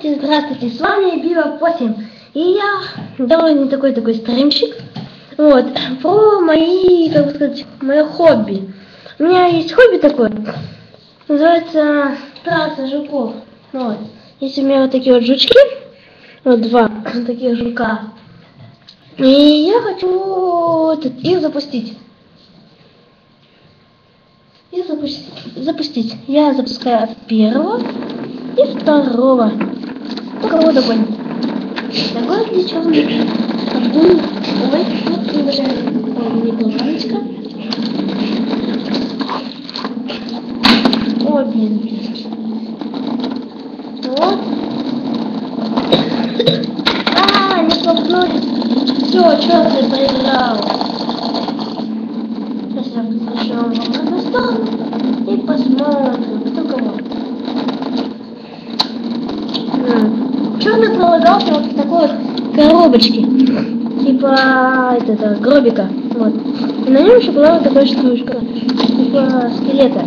Здравствуйте, здравствуйте, с вами Бива 8. И я довольно такой такой стримщик. Вот, про мои, как бы сказать, мое хобби. У меня есть хобби такое, называется трасса жуков. Вот. Есть у меня вот такие вот жучки, вот два таких жука. И я хочу этот, их запустить. Их запустить. запустить. Я запускаю первого и второго. Ну, кого догонит. Догонит ли черный? Обдумай. Ой, вот уже не плаваночка. О, блин. Вот. А, не столкнулись. Все, черный проиграл. Сейчас я подпишу вам сторону и посмотрим, кто кого. Черный пролагался вот в такой вот коробочке. Типа это, гробика. Вот. И на нем еще была вот такая штучка. Типа скелета.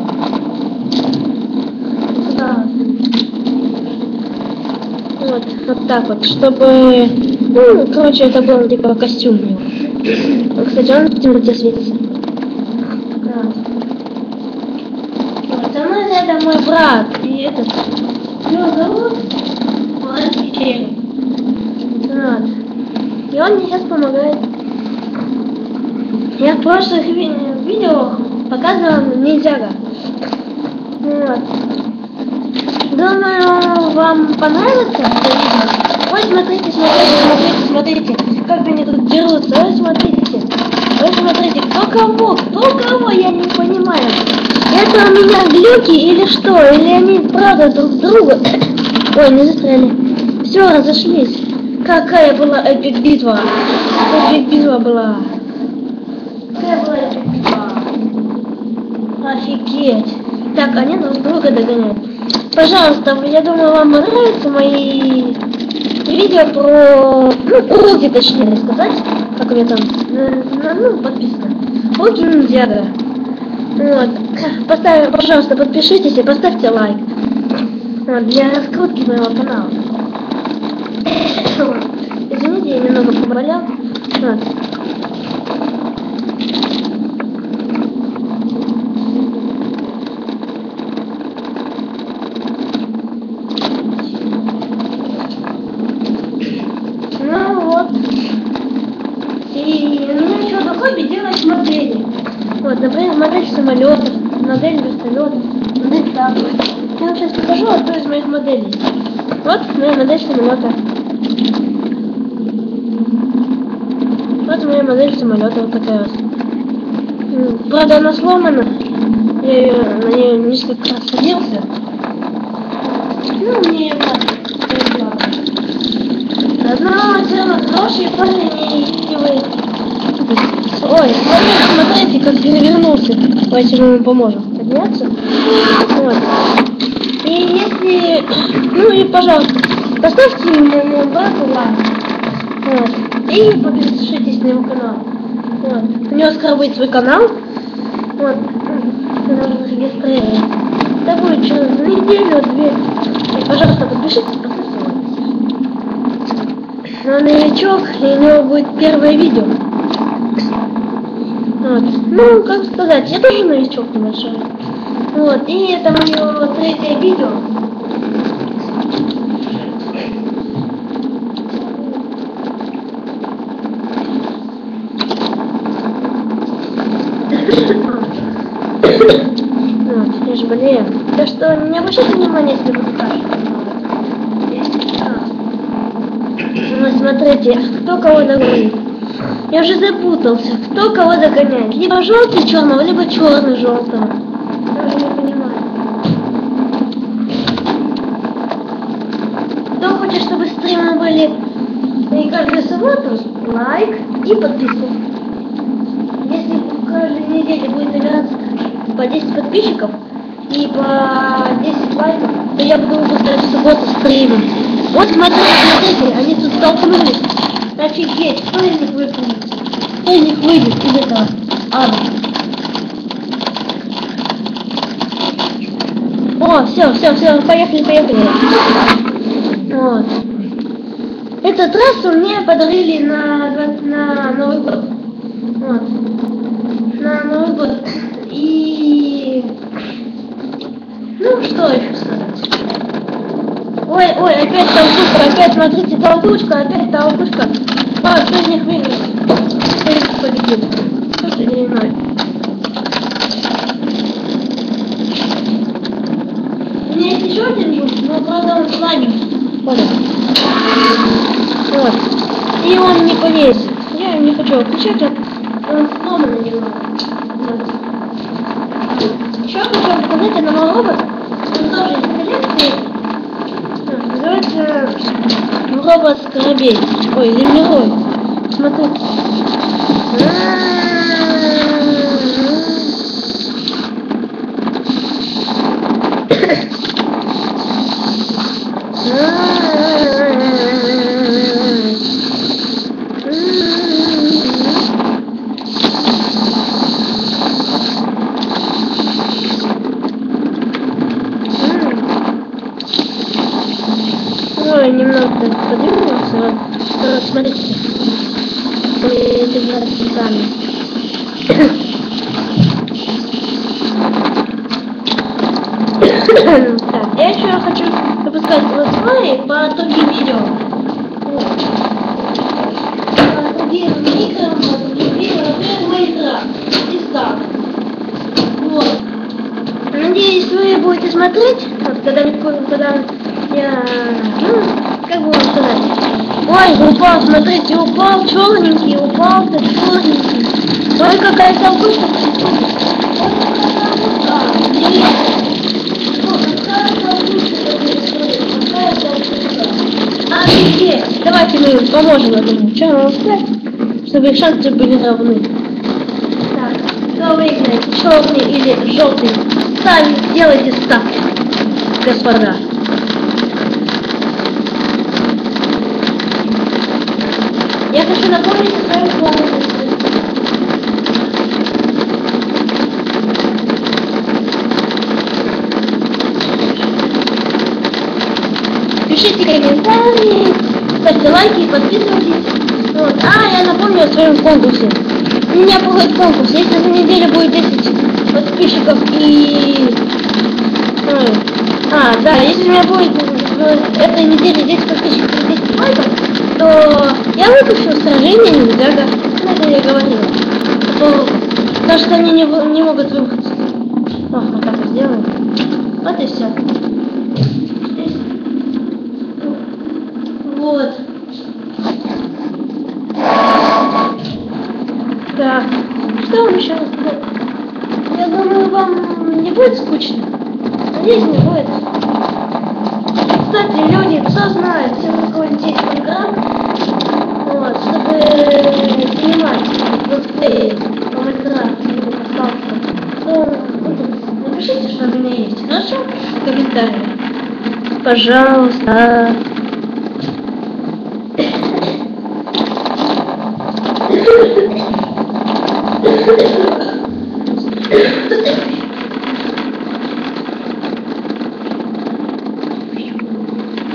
Вот, вот так вот, чтобы... Ну, короче, это был типа костюм у него. Кстати, он в темноте светится. Вот, со мной это мой брат. И этот... Его зовут Вот. И он мне сейчас помогает. Я в прошлых ви видео показывал ниндзяга. Вот. Думаю, вам понравится. Вот смотрите, смотрите, смотрите, смотрите, как они тут дерутся. Ой, смотрите. Ой, смотрите, кто кого, кто кого, я не понимаю. Это у меня глюки или что? Или они правда друг друга? Ой, не застряли. Все, разошлись. Какая была эпик битва? Эпик битва была. Какая была эпик битва? Офигеть. Так, они друг друга догоняют. Пожалуйста, я думаю, вам нравятся мои видео про... Ну, уроки, точнее сказать. Как у меня там... Ну, подписка. Уроки ниндзяга. Вот. Поставь, пожалуйста, подпишитесь и поставьте лайк. Вот, для раскрутки моего канала. Извините, я немного поболел. Вот. Ну вот. И у меня еще одно хобби делать модели. Вот, например, модель самолетов, модель вертолета, модель танка. Я вам сейчас покажу одну из моих моделей. Вот моя модель самолета. Вот моя модель самолета вот. М, Правда, она сломана. Я ее, на нее несколько раз садился. Ну, мне ее все равно хорошие парни не вы. Ой, смотрите, как перевернулся. Давайте мы ему поможем. Подняться. Вот. И если... Ну и, пожалуйста, поставьте моему брату лайк. Вот. И подпишитесь на его канал. Вот. У него скоро будет свой канал. Вот. Нужно регистрировать. Это будет через неделю, две. И, пожалуйста, подпишитесь, лайк. Он новичок, и у него будет первое видео. Вот. Ну, как сказать, я тоже новичок небольшой. Вот, и это мое третье видео. Я же болею. Так что не обращайте внимания, если буду. Ну, смотрите, кто кого догонит. Я уже запутался, кто кого догоняет. Либо желтый черного, либо черный желтого. Я уже не понимаю. Кто хочет, чтобы стримы были и каждую субботу, лайк и подписку. Если в каждой неделе будет набираться по 10 подписчиков и по 10 лайков, то я буду выпускать в субботу стримы. Вот смотрите, смотрите, они тут столкнулись. Офигеть, кто из них выпрыгнет? Кто из них выйдет из этого ада? О, все, все, все, поехали, поехали. Вот. Эту трассу мне подарили на, на Новый год. Вот. На Новый год. И... Ну, что еще сказать? Ой, ой, опять толкушка, опять, смотрите, толкушка, опять толкушка. А, кто из них выиграл? Кто из них победил? Кто-то или иной? У меня есть еще один муж, но правда он слабенький. Вот он. Вот. И он не повесит. Я не хочу включать, он, сломанный немного. Вот. Еще хочу вам показать одного робота. Называется робот Скоробей. Ой, землерой. Смотрите. Подвинулся. Вот, вот, смотрите. Ой, это я специально. Так, я еще хочу выпускать летсплеи по другим видео. По другим видео. Надеюсь, вы будете смотреть, когда, не- когда я, как бы вам сказать. Ой, упал, смотрите, упал, черненький, упал, да черненький. Ой, какая толкушка. Офигеть! Давайте мы им поможем этому человеку, чтобы их шансы были равны. Так, кто выиграет, черный или желтый? Сами сделайте ставки, господа. Я хочу напомнить о своем конкурсе. Пишите комментарии, ставьте лайки и подписывайтесь. Вот. А, я напомню о своем конкурсе. У меня будет конкурс. Если за неделю будет 10 подписчиков и... А, да, если у меня будет в этой неделе 10 подписчиков и 10 лайков, то я выпущу сражение Ниндзяго. Ну, это я говорила. То, потому что они не, не могут выбраться. О, вот так вот сделаем. Вот и все. Вот. Так, что вам еще рассказать? Я думаю, вам не будет скучно. Надеюсь, не будет. Кстати, люди, кто знает, все какой здесь программ, вот, чтобы снимать летсплеи по Майнкрафту или по Сталкеру, то ну, напишите, что у меня есть, хорошо? В комментариях. Пожалуйста.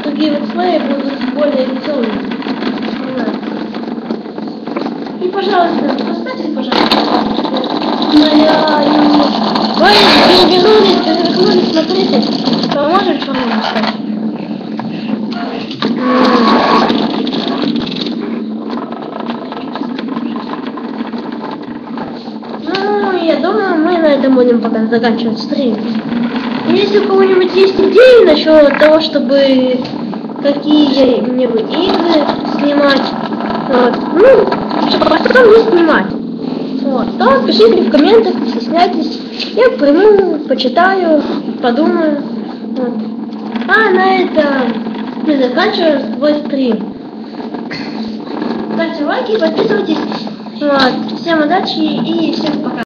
Другие летсплеи будут более веселыми. Не пожалуйста, поставьте, пожалуйста, моя... Ой, перевернулись, перевернулись, смотрите. Поможешь сказать? Ну, я думаю, мы на этом будем пока заканчивать стрим. Если у кого-нибудь есть идеи насчет того, чтобы какие-нибудь игры снимать, вот, ну, чтобы потом не снимать, вот, то пишите в комментах, не стесняйтесь. Я приму, почитаю, подумаю. Вот. А на этом мы заканчиваем свой стрим. Ставьте лайки, подписывайтесь. Вот. Всем удачи и всем пока.